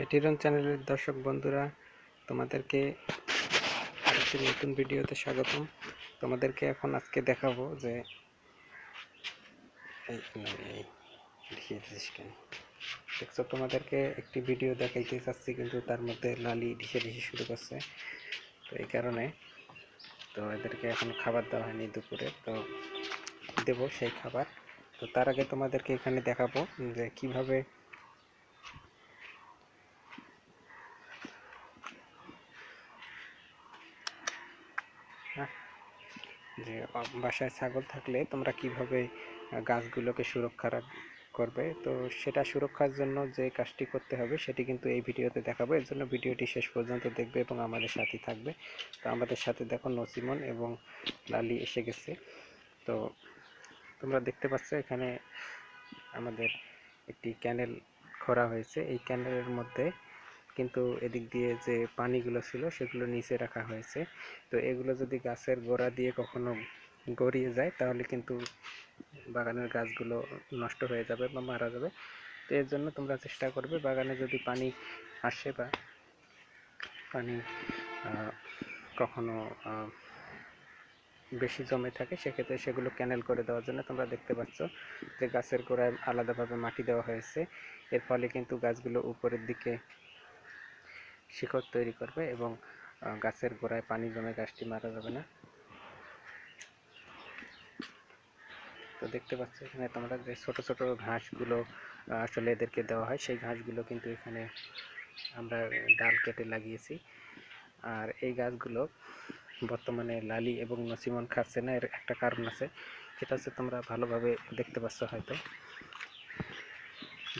ভেটেরিয়ান চ্যানেলের দর্শক বন্ধুরা, তোমাদেরকে আরেকটি নতুন ভিডিওতে স্বাগতম। তোমাদেরকে এখন আজকে দেখাবো যে দেখছ, তোমাদেরকে একটি ভিডিও দেখাইতে চাচ্ছি, কিন্তু তার মধ্যে লালি ঢিসে ঢিসে শুরু করছে। তো এই কারণে তো এদেরকে এখন খাবার দেওয়া হয়নি দুপুরে, তো দেবো সেই খাবার। তো তার আগে তোমাদেরকে এখানে দেখাবো যে কীভাবে যে বাসায় ছাগল থাকলে তোমরা কীভাবে গাছগুলোকে সুরক্ষা করবে? তো সেটা সুরক্ষার জন্য যে কাজটি করতে হবে সেটি কিন্তু এই ভিডিওতে দেখাবো। এর জন্য ভিডিওটি শেষ পর্যন্ত দেখবে এবং আমাদের সাথে থাকবে। তো আমাদের সাথে দেখো নসিমন এবং লালি এসে গেছে। তো তোমরা দেখতে পাচ্ছ এখানে আমাদের একটি ক্যানেল খোঁড়া হয়েছে। এই ক্যানেলের মধ্যে কিন্তু এদিক দিয়ে যে পানিগুলো ছিল সেগুলো নিচে রাখা হয়েছে। তো এগুলো যদি গাছের গোড়া দিয়ে কখনো গড়িয়ে যায়, তাহলে কিন্তু বাগানের গাছগুলো নষ্ট হয়ে যাবে বা মারা যাবে। তো এর জন্য তোমরা চেষ্টা করবে, বাগানে যদি পানি আসে বা পানি কখনো বেশি জমে থাকে, সেক্ষেত্রে সেগুলো ক্যানেল করে দেওয়ার জন্য তোমরা দেখতে পাচ্ছ যে গাছের গোড়ায় আলাদাভাবে মাটি দেওয়া হয়েছে। এর ফলে কিন্তু গাছগুলো উপরের দিকে শিকড় তৈরি করবে এবং গাছের গোড়ায় পানি জমে গাছটি মারা যাবে না। তো দেখতে পাচ্ছ এখানে তোমরা যে ছোট ছোট ঘাসগুলো আসলে এদেরকে দেওয়া হয়, সেই ঘাসগুলো কিন্তু এখানে আমরা ডাল কেটে লাগিয়েছি। আর এই গাছগুলো বর্তমানে লালি এবং নসিমন খাচ্ছে না, এর একটা কারণ আছে, সেটা হচ্ছে তোমরা ভালোভাবে দেখতে পাচ্ছ হয়তো।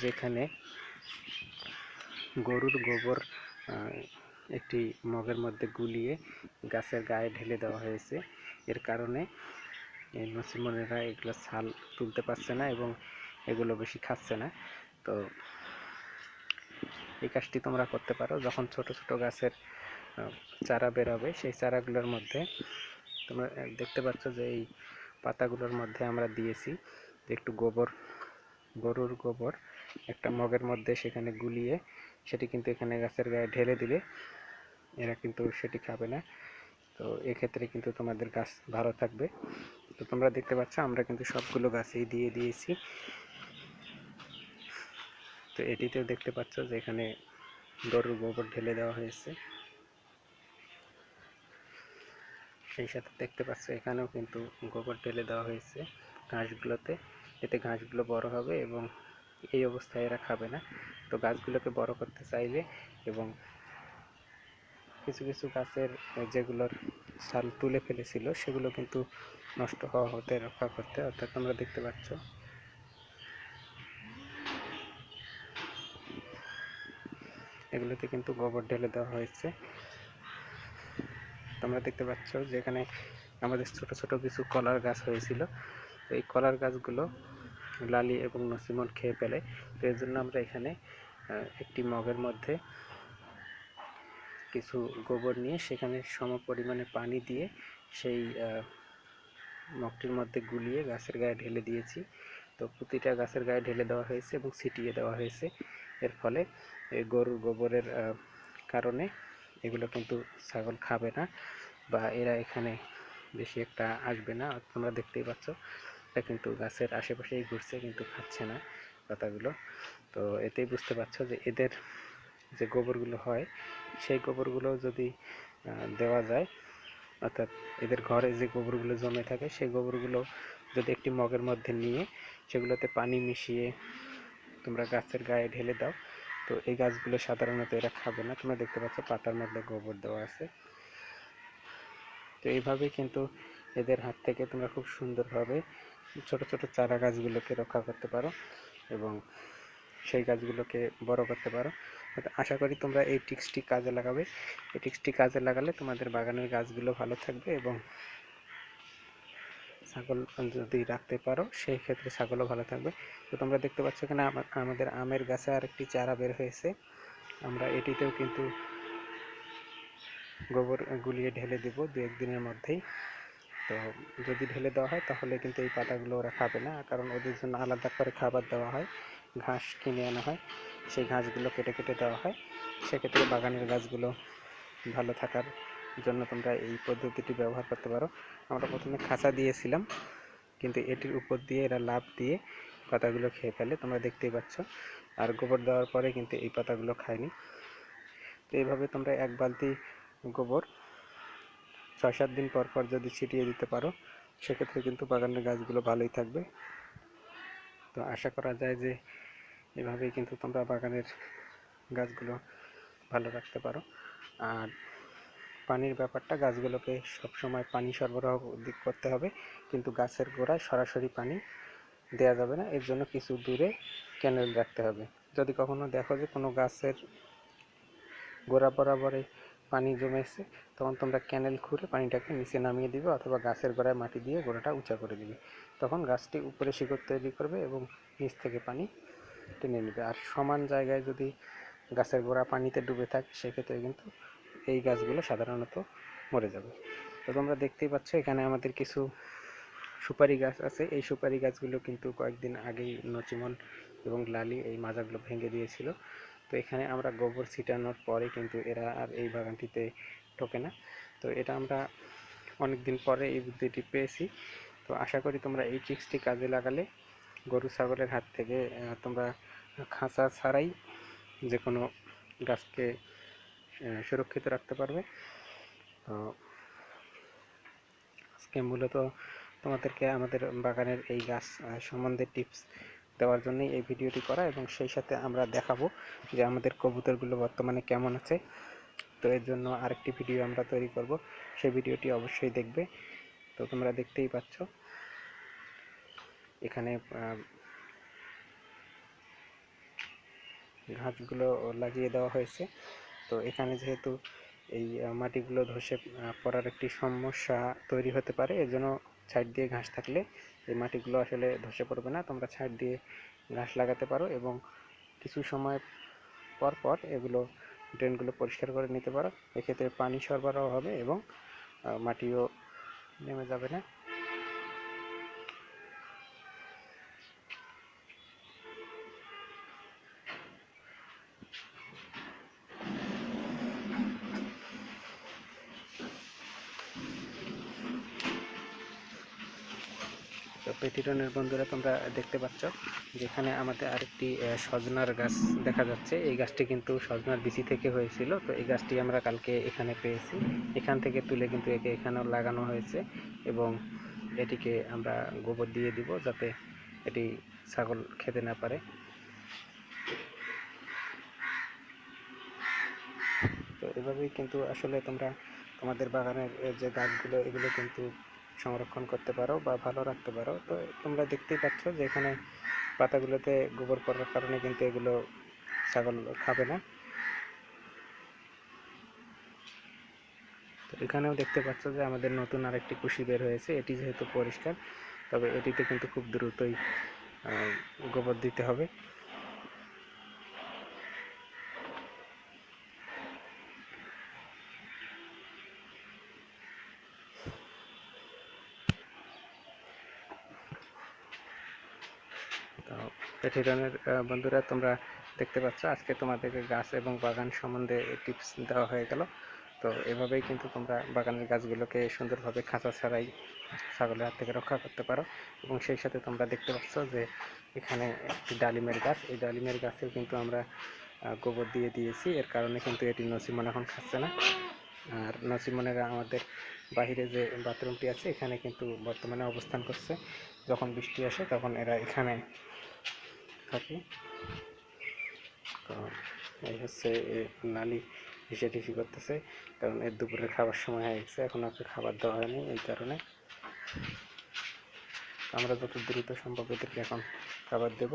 যেখানে গরুর গোবর একটি মগের মধ্যে গুলিয়ে গাছের গায়ে ঢেলে দেওয়া হয়েছে। এর কারণে নসিমনেরা এগুলো ছাল তুলতে পারছে না এবং এগুলো বেশি খাচ্ছে না। তো এই কাজটি তোমরা করতে পারো। যখন ছোট ছোট গাছের চারা বেরোবে, সেই চারাগুলোর মধ্যে তোমরা দেখতে পাচ্ছ যে এই পাতাগুলোর মধ্যে আমরা দিয়েছি একটু গোবর, গরুর গোবর একটা মগের মধ্যে সেখানে গুলিয়ে সেটি কিন্তু এখানে গাছের গায়ে ঢেলে দিলে এরা কিন্তু সেটি খাবে না। তো এক্ষেত্রে কিন্তু তোমাদের গাছ ভালো থাকবে। তো তোমরা দেখতে পাচ্ছ, আমরা কিন্তু সবগুলো গাছেই দিয়ে দিয়েছি। তো এটিতেও দেখতে পাচ্ছ যে এখানে গরুর গোবর ঢেলে দেওয়া হয়েছে। সেই সাথে দেখতে পাচ্ছ, এখানেও কিন্তু গোবর ঢেলে দেওয়া হয়েছে ঘাসগুলোতে এতে ঘাসগুলো বড় হবে এবং এই অবস্থায় এরা খাবে না। তো গাছগুলোকে বড় করতে চাইলে এবং কিছু কিছু গাছের যেগুলোর ছাল তুলে ফেলেছিল, সেগুলো কিন্তু নষ্ট হওয়া হতে, রক্ষা করতে। অর্থাৎ তোমরা দেখতে পাচ্ছ। এগুলোতে কিন্তু গোবর ঢেলে দেওয়া হয়েছে। তোমরা দেখতে পাচ্ছ যেখানে আমাদের ছোট ছোট কিছু কলার গাছ হয়েছিল। এই কলার গাছগুলো লালি এবং নসিমন খেয়ে ফেলে। তো এর জন্য আমরা এখানে একটি মগের মধ্যে কিছু গোবর নিয়ে সেখানে সম পরিমাণে পানি দিয়ে সেই মগটির মধ্যে গুলিয়ে গাছের গায়ে ঢেলে দিয়েছি। তো প্রতিটা গাছের গায়ে ঢেলে দেওয়া হয়েছে এবং ছিটিয়ে দেওয়া হয়েছে। এর ফলে গরুর গোবরের কারণে এগুলো কিন্তু ছাগল খাবে না বা এরা এখানে বেশি একটা আসবে না। তোমরা দেখতেই পাচ্ছ। এটা কিন্তু গাছের আশেপাশেই ঘুরছে কিন্তু খাচ্ছে না পাতাগুলো। তো এতেই বুঝতে পারছ যে এদের যে গোবরগুলো হয়, সেই গোবরগুলো যদি দেওয়া যায়, অর্থাৎ এদের ঘরে যে গোবরগুলো জমে থাকে, সেই গোবরগুলো যদি একটি মগের মধ্যে নিয়ে সেগুলোতে পানি মিশিয়ে তোমরা গাছের গায়ে ঢেলে দাও, তো এই গাছগুলো সাধারণত এরা খাবে না। তোমরা দেখতে পাচ্ছ পাতার মধ্যে গোবর দেওয়া আছে। তো এইভাবেই কিন্তু এদের হাত থেকে তোমরা খুব সুন্দরভাবে ছোট ছোট চারা গাছগুলোকে রক্ষা করতে পারো এবং সেই গাছগুলোকে বড় করতে পারো। আশা করি তোমরা এই টিক্সটি কাজে লাগাবে। এই টিক্সটি কাজে লাগালে তোমাদের বাগানের গাছগুলো ভালো থাকবে এবং ছাগল যদি রাখতে পারো, সেই ক্ষেত্রে ছাগলও ভালো থাকবে। তো তোমরা দেখতে পাচ্ছ আমা- আমাদের আমের গাছে আর একটি চারা বের হয়েছে। আমরা এটিতেও কিন্তু গোবর গুলিয়ে ঢেলে দেব দু একদিনের মধ্যেই। তো যদি ঢেলে দেওয়া হয় তাহলে কিন্তু এই পাতাগুলো ওরা খাবে না। কারণ ওদের জন্য আলাদা করে খাবার দেওয়া হয়, ঘাস কিনে আনা হয়, সেই ঘাসগুলো কেটে কেটে দেওয়া হয়। সেক্ষেত্রে বাগানের গাছগুলো ভালো থাকার জন্য তোমরা এই পদ্ধতিটি ব্যবহার করতে পারো। আমরা প্রথমে খাঁচা দিয়েছিলাম, কিন্তু এটির উপর দিয়ে এরা লাভ দিয়ে পাতাগুলো খেয়ে ফেলে, তোমরা দেখতেই পাচ্ছ। আর গোবর দেওয়ার পরে কিন্তু এই পাতাগুলো খায়নি। তো এইভাবে তোমরা এক বালতি গোবর ছয় সাত দিন পর পর যদি ছিটিয়ে দিতে পারো, সেক্ষেত্রে কিন্তু বাগানের গাছগুলো ভালোই থাকবে। তো আশা করা যায় যে এভাবেই কিন্তু তোমরা বাগানের গাছগুলো ভালো রাখতে পারো। আর পানির ব্যাপারটা, গাছগুলোকে সবসময় পানি সরবরাহ দিক করতে হবে, কিন্তু গাছের গোড়ায় সরাসরি পানি দেওয়া যাবে না, এর জন্য কিছু দূরে ক্যানেল রাখতে হবে। যদি কখনো দেখো যে কোনো গাছের গোড়া বরাবরে পানি জমেছে, তখন তোমরা ক্যানেল খুঁড়ে পানিটাকে নিচে নামিয়ে দিবে অথবা গাছের গোড়ায় মাটি দিয়ে গোড়াটা উঁচা করে দিবে। তখন গাছটি উপরে শিকড় তৈরি করবে এবং নিচ থেকে পানি টেনে নেবে। আর সমান জায়গায় যদি গাছের গোড়া পানিতে ডুবে থাকে, সেক্ষেত্রে কিন্তু এই গাছগুলো সাধারণত মরে যাবে। তো তোমরা দেখতেই পাচ্ছ, এখানে আমাদের কিছু সুপারি গাছ আছে। এই সুপারি গাছগুলো কিন্তু কয়েকদিন আগেই নচিমন এবং লালি এই মাজাগুলো ভেঙে দিয়েছিল। তো এখানে আমরা গোবর ছিটানোর পরে কিন্তু এরা আর এই বাগানটিতে ঢোকে না। তো এটা আমরা অনেক দিন পরে এই বুদ্ধিটি পেয়েছি। তো আশা করি তোমরা এই ট্রিক্সটি কাজে লাগালে গরু, ছাগলের হাত থেকে তোমরা খাঁচা ছাড়াই যে কোনো গাছকে সুরক্ষিত রাখতে পারবে। তো আজকে মূলত তোমাদেরকে আমাদের বাগানের এই গাছ সম্বন্ধে টিপস দেওয়ার জন্যই এই ভিডিওটি করা এবং সেই সাথে আমরা দেখাবো যে আমাদের কবুতরগুলো বর্তমানে কেমন আছে। তো এর জন্য আরেকটি ভিডিও আমরা তৈরি করব। সেই ভিডিওটি অবশ্যই দেখবে। তো তোমরা দেখতেই পাচ্ছ। এখানে ঘাসগুলো লাগিয়ে দেওয়া হয়েছে। তো এখানে যেহেতু এই মাটিগুলো ধসে পড়ার একটি সমস্যা তৈরি হতে পারে এর জন্য সাইড দিয়ে ঘাস থাকলে এই মাটিগুলো আসলে ধসে পড়বে না, তোমরা ছাড় দিয়ে ঘাস লাগাতে পারো এবং কিছু সময় পর পর এগুলো ড্রেনগুলো পরিষ্কার করে নিতে পারো। এক্ষেত্রে পানি সরবরাহ হবে এবং মাটিও নেমে যাবে না। তো বন্ধুরা তোমরা দেখতে পাচ্ছ, যেখানে আমাদের আরেকটি সজনার গাছ দেখা যাচ্ছে। এই গাছটি কিন্তু সজনার বিচি থেকে হয়েছিল। তো এই গাছটি আমরা কালকে এখানে পেয়েছি। এখান থেকে তুলে কিন্তু একে এখানেও লাগানো হয়েছে এবং এটিকে আমরা গোবর দিয়ে দিব যাতে এটি ছাগল খেতে না পারে। তো এভাবেই কিন্তু আসলে তোমরা তোমাদের বাগানের যে গাছগুলো, এগুলো কিন্তু সংরক্ষণ করতে পারো বা ভালো রাখতে পারো। তো তোমরা দেখতেই পাচ্ছ যে এখানে পাতাগুলোতে গোবর পড়ার কারণে কিন্তু এগুলো ছাগল খাবে না। তো এখানেও দেখতে পাচ্ছ যে আমাদের নতুন আরেকটি কুশি বের হয়েছে। এটি যেহেতু পরিষ্কার, তবে এটিতে কিন্তু খুব দ্রুতই গোবর দিতে হবে। তো বন্ধুরা, তোমরা দেখতে পাচ্ছ, আজকে তোমাদেরকে গাছ এবং বাগান সম্বন্ধে টিপস দেওয়া হয়ে গেল। তো এভাবেই কিন্তু তোমরা বাগানের গাছগুলোকে সুন্দরভাবে খাঁচা ছাড়াই ছাগলের হাত থেকে রক্ষা করতে পারো। এবং সেই সাথে তোমরা দেখতে পাচ্ছ যে এখানে একটি ডালিমের গাছ, এই ডালিমের গাছেও কিন্তু আমরা গোবর দিয়ে দিয়েছি। এর কারণে কিন্তু এটি নসিমন এখন খাচ্ছে না। আর নসিমনেরা আমাদের বাইরে যে বাথরুমটি আছে, এখানে কিন্তু বর্তমানে অবস্থান করছে। যখন বৃষ্টি আসে, তখন এরা এখানে থাকে। এই হচ্ছে নালি হিসে টিসি করতেছে। কারণ এর দুপুরের খাবার সময় হয়ে গেছে, এখন ওকে খাবার দেওয়া হয়নি এই কারণে। আমরা যত দ্রুত সম্ভব এদেরকে এখন খাবার দেব।